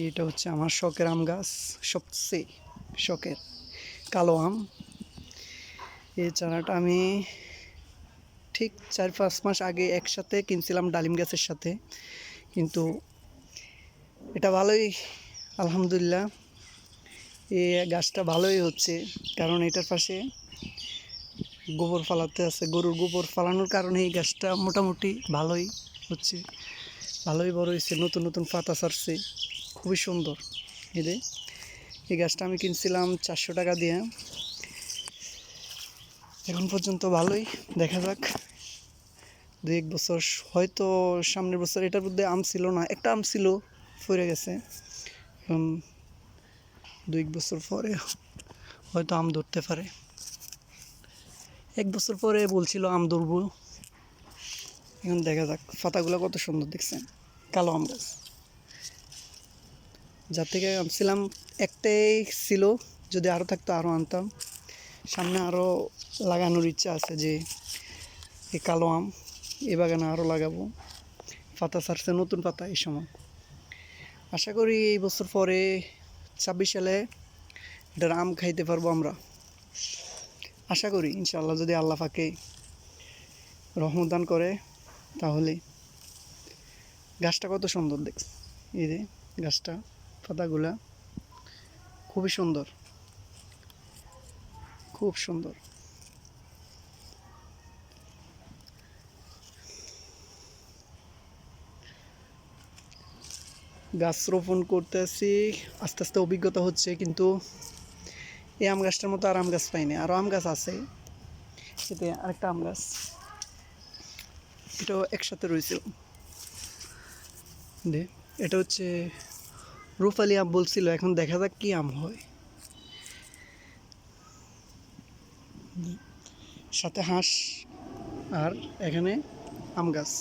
এইটা হচ্ছে আমার শখের আম গাছ, সবচেয়ে শখের কালো আম। এই চারাটা আমি ঠিক চার পাঁচ মাস আগে একসাথে কিনছিলাম ডালিম গাছের সাথে। কিন্তু এটা ভালোই, আলহামদুলিল্লাহ। এই গাছটা ভালোই হচ্ছে, কারণ এটার পাশে গোবর ফালাতে আছে। গরুর গোবর ফালানোর কারণে এই গাছটা মোটামুটি ভালোই হচ্ছে, ভালোই বড় হয়েছে, নতুন নতুন পাতা ছাড়ছে। খুবই সুন্দর। এদের এই গাছটা আমি কিনছিলাম চারশো টাকা দিয়ে। এখন পর্যন্ত ভালোই, দেখা যাক। দু এক বছর, হয়তো সামনের বছর এটার মধ্যে আম ছিল না, একটা আম ছিল, ফরে গেছে। এখন দু এক বছর পরে হয়তো আম ধরতে পারে। এক বছর পরে বলছিল আম ধরবো। এখন দেখা যাক, পাতাগুলো কত সুন্দর দেখছেন, কালো আম গাছ। যার থেকে আনছিলাম একটাই ছিল, যদি আরও থাকতো আরও আনতাম। সামনে আরও লাগানোর ইচ্ছা আছে যে, এই কালো আম এ বাগানে আরও লাগাবো। পাতা ছাড়ছে নতুন পাতা এই সময়। আশা করি এই বছর পরে ছাব্বিশ সালে এটার আম খাইতে পারব আমরা। আশা করি, ইনশাআল্লাহ যদি আল্লাহ পাকে রহমদান করে, তাহলে গাছটা কত সুন্দর দেখ। এই যে গাছটা। পাতাগুলা খুবই সুন্দর। খুব সুন্দর। গাছ রোপণ করতেছি, আস্তে আস্তে অভিজ্ঞতা হচ্ছে, কিন্তু এই আম গাছটার মতো আর আম গাছ পাইনি। আরও আম গাছ আছে, এতে আরেকটা আম গাছ। এটাও একসাথে রয়েছে। এটা হচ্ছে রূপালি আম বলছিল, এখন দেখা যাক কি আম হয়। সাথে হাঁস আর এখানে আম গাছ।